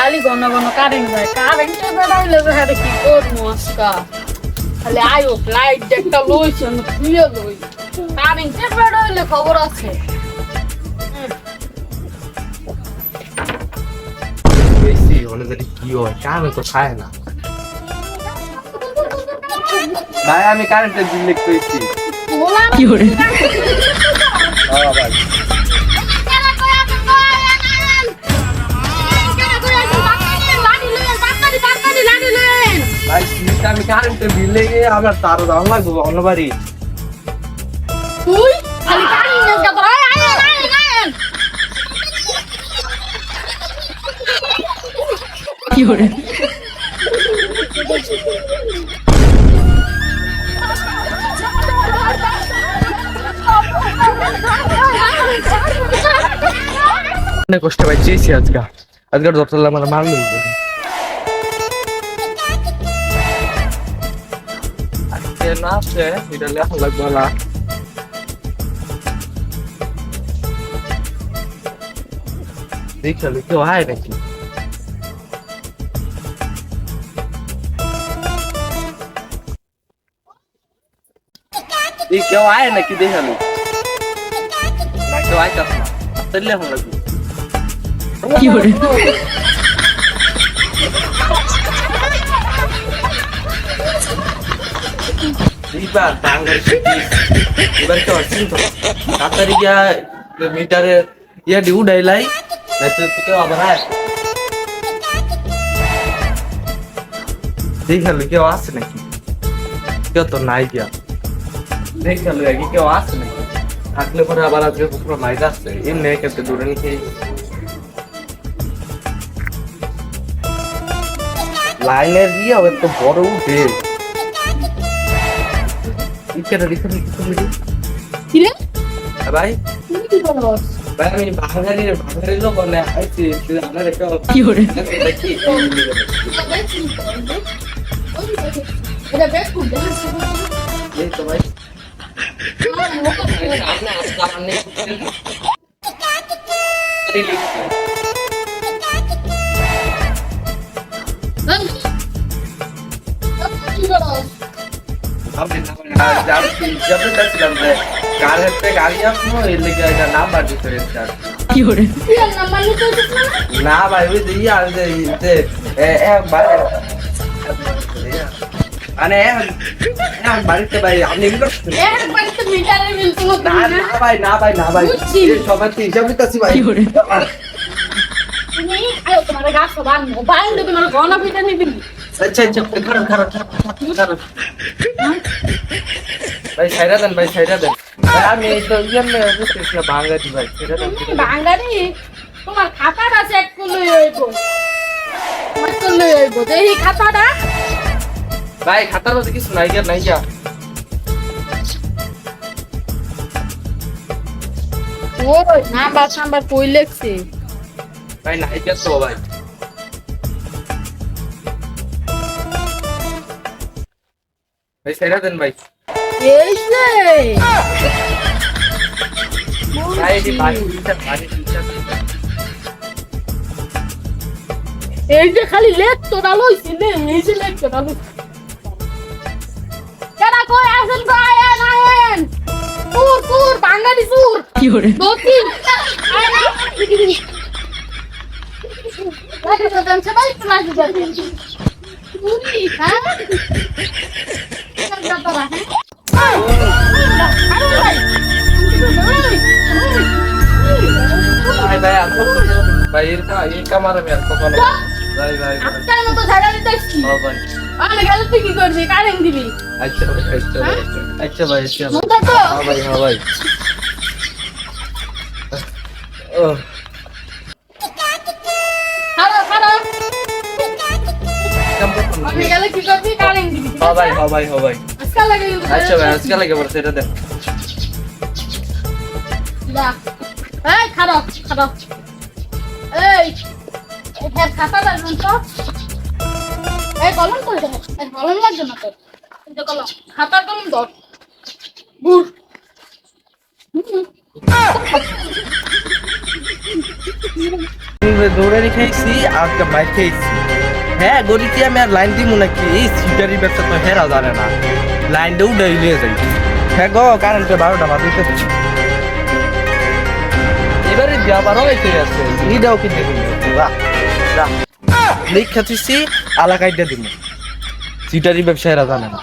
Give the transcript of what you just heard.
খালি ঘন ঘন কারেন্ট যায় কারেন্টে বেড়াইলে বেড়াইলে কি করব আজকা খালি আয়ো লাইট একটা লইছে আমি খুলে লই কারেন্টে বেড়াইলে খবর আছে বেশি হলে যদি কি হয় কারণ তো খায় না ভাই আমি কারেন্টের বিল লিখতে কি করে হ্যাঁ ভাই আমি কারেন্টের বিল লেগে আমার তারও দাম লাগবে অন্য বাড়ি। তুই? খালি কারেন্ট কি করে অনেক কষ্ট চেয়েছি আজকে আজকে ডক্টর আমার মারলো না আছে এটা লেখা লাগবে না। দেখালে কেউ আয় নাকি? এই কেউ আয় নাকি দেখাল না কেউ আইতাস না। তাহলে লেখা লাগবে। কি বাঙালি সিটি। এবার তো তাড়াতাড়ি গিয়া মিটারে ইয়া ডিউ ডাইলাই নাইতো তো কেউ আবার আয়। দেখাল কেউ আসে নাকি? কেউ তো নাই গিয়া। দেখাল আগে কেউ আসে নাকি? থাকলে পরে আবার আজকে পুরো মাইজ আসছে। এমনি কেটে দূরে নিয়ে লাইনের দিয়ে আবার তো বড় উঠে। ইচ্ছাটা দেখে কিরে ভাই। তুমি কি বলছ ভাই আমি বাঙালি বাঙালি লোক না আইছি আপনার একটা কি হরে দেখি এটা বেশ খুব এই তো ভাই। আসলে আপনি কি আর যার হিসাবে চাচ্ছিলাম যে গাড়ি আসব এর লেগে এটা নাম্বার দিতে হয়েছে কি করে না ভাই ওই যে আর যে মানে বাড়িতে ভাই আপনি না ভাই না ভাই না ভাই সবার হিসাবে চাচ্ছি ভাই আয়ো তোমার গাছ তোমার নিবি। আচ্ছা আচ্ছা খারাপ খারাপ খারাপ ভাই সাইরা দেন ভাই সাইরা দেন। আমি তো ইয়ে বুঝতেছি না বাঙালি ভাই সাইরা দেন বাঙালি তোমার খাতাটা চেক করলে হইব। করলে হইব দেখি খাতাটা। ভাই খাতার মধ্যে কিছু নাই গিয়া নাই গিয়া। ওই নাম্বার নাম্বার কই লেখছে? ভাই নাই গিয়া তো ভাই। ভাই সাইরা দেন ভাই। এই যে। খালি লেখ তোরা লইছি নে এই যে লেখ তোরা লইছি কেডা কই আসেন কই আয়েন। আয়েন সুর সুর বাঙালি সুর কি করে দোতি। দেন সবাই ক্লাস হ্যাঁ হ্যাঁ আরে ভাই এই কামার আর কত ভাই ভাই। ভাই আজকাল মতো ঝাড়া দিতে ভাই। আমি গেল তুই কি করবি? কারেন্ট দিবি? আচ্ছা আচ্ছা আচ্ছা ভাই আচ্ছা ভাই মন থাকো হ্যাঁ ভাই হ্যাঁ ভাই। ও। আচ্ছা ভাই আজকে লাগে এই এই এখানে খাতা লাগবে তো। এই কলম করে দেবো এই কলম লাগবে না তোর? এই কলম খাতা কলম ধর। বুড় হুম। দৌড়ানি আর বাইক খেয়েছি। হ্যাঁ গরিবটি আমি আর লাইন দিব নাকি? এই সিটারি ব্যবসা তো হেরা জানে না। লাইনটা উঠাই নিয়ে যাই। হ্যাঁ গো কারেন্টে বারোটা বাজিতে এবারে যাবারও এসে আছে নিদাও কি দিন যা বাহ। লিখা খাচ্ছি আলাকাইটা দিন সিটারি ব্যবসা এরা জানে না।